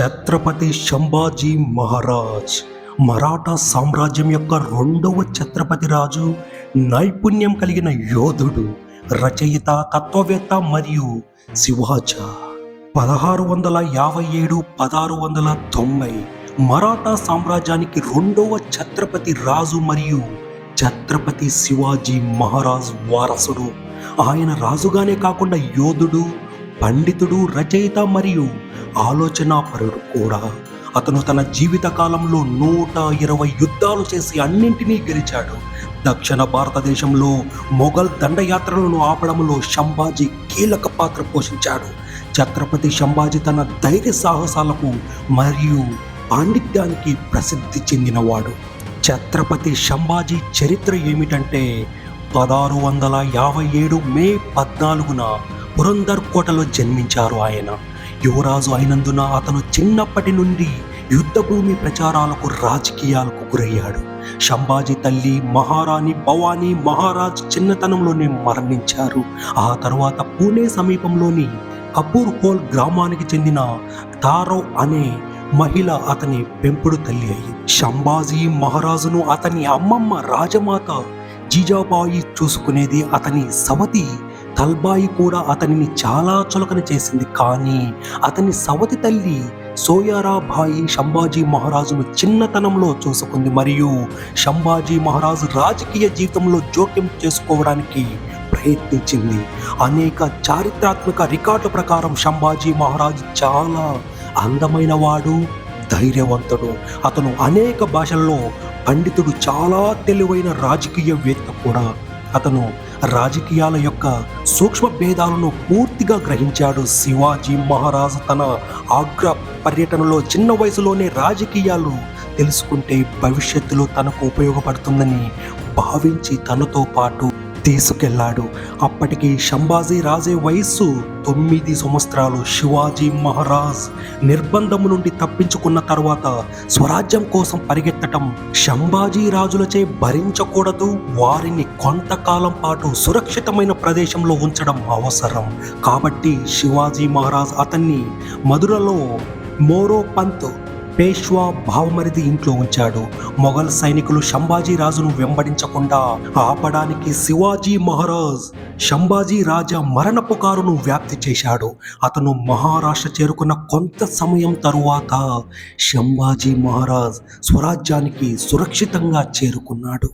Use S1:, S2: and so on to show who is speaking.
S1: ఛత్రపతి శంభాజీ మహారాజ్. మరాఠా సామ్రాజ్యం యొక్క రెండవ ఛత్రపతి రాజు నైపుణ్యం కలిగిన యోధుడు రచయిత తత్వవేత్త మరియు శివాజ. పదహారు వందల యాభై ఏడు పదహారు వందల తొంభై. మరాఠా సామ్రాజ్యానికి రెండవ ఛత్రపతి రాజు మరియు ఛత్రపతి శివాజీ మహారాజ్ వారసుడు. ఆయన రాజుగానే కాకుండా యోధుడు పండితుడు రచయిత మరియు ఆలోచనాపరుడు కూడా అతను తన జీవిత కాలంలో నూట ఇరవై యుద్ధాలు చేసి అన్నింటినీ గెలిచాడు. దక్షిణ భారతదేశంలో మొఘల్ దండయాత్రలను ఆపడంలో శంభాజీ కీలక పాత్ర పోషించాడు. ఛత్రపతి శంభాజీ తన ధైర్య సాహసాలకు మరియు పాండిత్యానికి ప్రసిద్ధి చెందినవాడు. ఛత్రపతి శంభాజీ చరిత్ర ఏమిటంటే పదహారు వందల యాభై ఏడు మే పద్నాలుగున పురందర్ కోటలో జన్మించారు ఆయన. యువరాజు అయినందున అతను చిన్నప్పటి నుండి యుద్ధభూమి ప్రచారాలకు రాజకీయాలకు గురయ్యాడు. శంభాజీ తల్లి మహారాణి భవానీ మహారాజ్ చిన్నతనంలోనే మరణించారు. ఆ తర్వాత పూణే సమీపంలోని కపూర్ హోల్ గ్రామానికి చెందిన తారో అనే మహిళ అతని పెంపుడు తల్లి అయింది శంభాజీ మహారాజును అతని అమ్మమ్మ రాజమాత జీజాబాయి చూసుకునేది అతని సవతి తల్బాయి కూడా అతనిని చాలా చులకన చేసింది. కానీ అతని సవతి తల్లి సోయారాభాయి శంభాజీ మహారాజును చిన్నతనంలో చూసుకుంది. మరియు శంభాజీ మహారాజు రాజకీయ జీవితంలో జోక్యం చేసుకోవడానికి ప్రయత్నించింది. అనేక చారిత్రాత్మక రికార్డుల ప్రకారం శంభాజీ మహారాజు చాలా అందమైన వాడు ధైర్యవంతుడు. అతను అనేక భాషల్లో పండితుడు చాలా తెలివైన రాజకీయవేత్త కూడా. అతను రాజకీయాల యొక్క సూక్ష్మ భేదాలను పూర్తిగా గ్రహించాడు శివాజీ మహారాజు తన ఆగ్రా పర్యటనలో చిన్న వయసులోనే రాజకీయాలు తెలుసుకుంటే భవిష్యత్తులో తనకు ఉపయోగపడుతుందని భావించి తనతో పాటు తీసుకెళ్ళాడు. అప్పటికి శంభాజీ రాజే వయస్సు తొమ్మిది సంవత్సరాలు. శివాజీ మహారాజ్ నిర్బంధము నుండి తప్పించుకున్న తర్వాత స్వరాజ్యం కోసం పరిగెత్తటం శంభాజీ రాజులచే భరించకూడదు. వారిని కొంతకాలం పాటు సురక్షితమైన ప్రదేశంలో ఉంచడం అవసరం. కాబట్టి శివాజీ మహారాజ్ అతన్ని మధురలో మోరో పంత్ పేష్వా భావమరిది ఇంట్లో ఉంచాడు. మొఘల్ సైనికులు శంభాజీ రాజును వెంబడించకుండా ఆపడానికి శివాజీ మహారాజ్ శంభాజీ రాజా మరణ పుకారును వ్యాప్తి చేశాడు. అతను మహారాష్ట్ర చేరుకున్న కొంత సమయం తరువాత శంభాజీ మహారాజ్ స్వరాజ్యానికి సురక్షితంగా చేరుకున్నాడు.